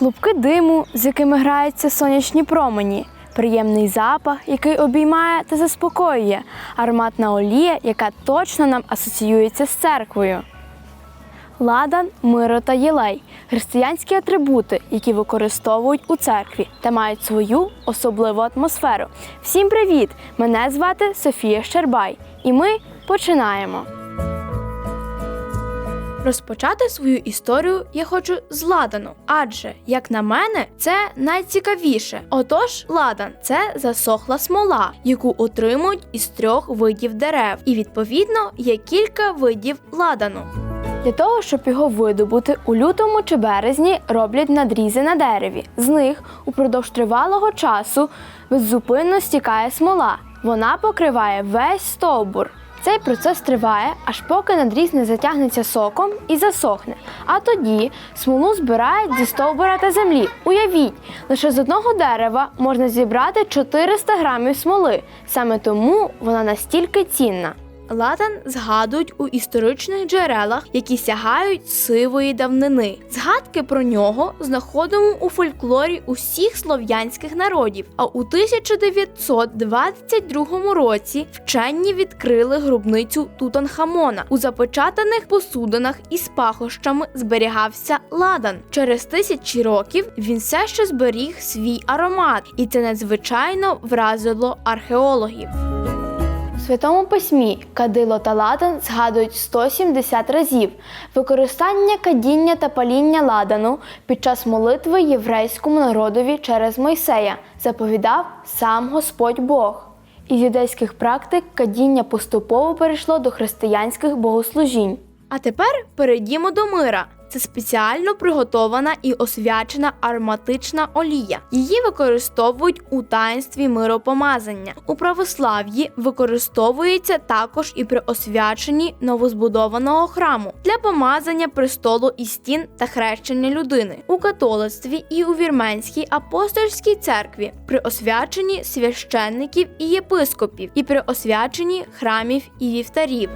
Клубки диму, з якими граються сонячні промені, приємний запах, який обіймає та заспокоює, ароматна олія, яка точно нам асоціюється з церквою. Ладан, миро та єлей християнські атрибути, які використовують у церкві та мають свою особливу атмосферу. Всім привіт! Мене звати Софія Щербай, і ми починаємо. Розпочати свою історію я хочу з ладану, адже, як на мене, це найцікавіше. Отож, ладан це засохла смола, яку отримують із трьох видів дерев, і відповідно є кілька видів ладану. Для того, щоб його видобути, у лютому чи березні роблять надрізи на дереві. З них упродовж тривалого часу беззупинно стікає смола. Вона покриває весь стовбур. Цей процес триває, аж поки надріз не затягнеться соком і засохне. А тоді смолу збирають зі стовбура та землі. Уявіть, лише з одного дерева можна зібрати 400 грамів смоли. Саме тому вона настільки цінна. Ладан згадують у історичних джерелах, які сягають сивої давнини. Згадки про нього знаходимо у фольклорі усіх слов'янських народів. А у 1922 році вчені відкрили гробницю Тутанхамона. У запечатаних посудинах із пахощами зберігався ладан. Через тисячі років він все ще зберіг свій аромат, і це надзвичайно вразило археологів. Святому письмі кадило та ладан згадують 170 разів. Використання кадіння та паління ладану під час молитви єврейському народові через Мойсея заповідав сам Господь Бог. Із юдейських практик кадіння поступово перейшло до християнських богослужінь. А тепер перейдімо до мира. Це спеціально приготована і освячена ароматична олія. Її використовують у таїнстві миропомазання. У православ'ї використовується також і при освяченні новозбудованого храму для помазання престолу і стін та хрещення людини у католицтві і у вірменській апостольській церкві, при освяченні священників і єпископів, і при освяченні храмів і вівтарів.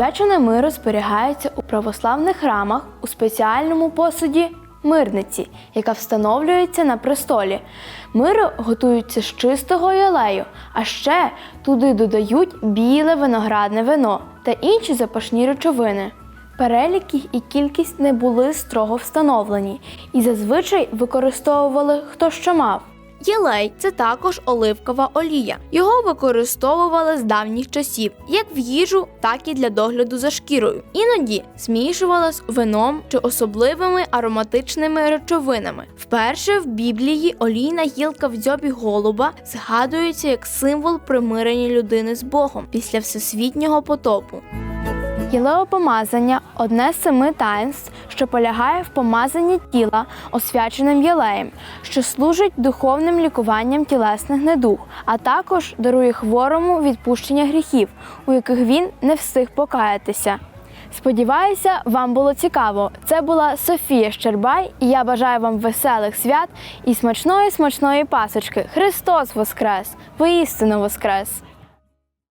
Свячене миро зберігається у православних храмах у спеціальному посуді мирниці, яка встановлюється на престолі. Миро готується з чистого ялею, а ще туди додають біле виноградне вино та інші запашні речовини. Перелік їх і кількість не були строго встановлені і зазвичай використовували хто що мав. Єлей це також оливкова олія. Його використовували з давніх часів, як в їжу, так і для догляду за шкірою. Іноді змішувала з вином чи особливими ароматичними речовинами. Вперше в Біблії олійна гілка в дзьобі голуба згадується як символ примирення людини з Богом після всесвітнього потопу. Єлеопомазання одне з семи таїнств, що полягає в помазанні тіла освяченим єлеєм, що служить духовним лікуванням тілесних недуг, а також дарує хворому відпущення гріхів, у яких він не встиг покаятися. Сподіваюся, вам було цікаво. Це була Софія Щербай, і я бажаю вам веселих свят і смачної смачної пасочки. Христос Воскрес! Воістину Воскрес!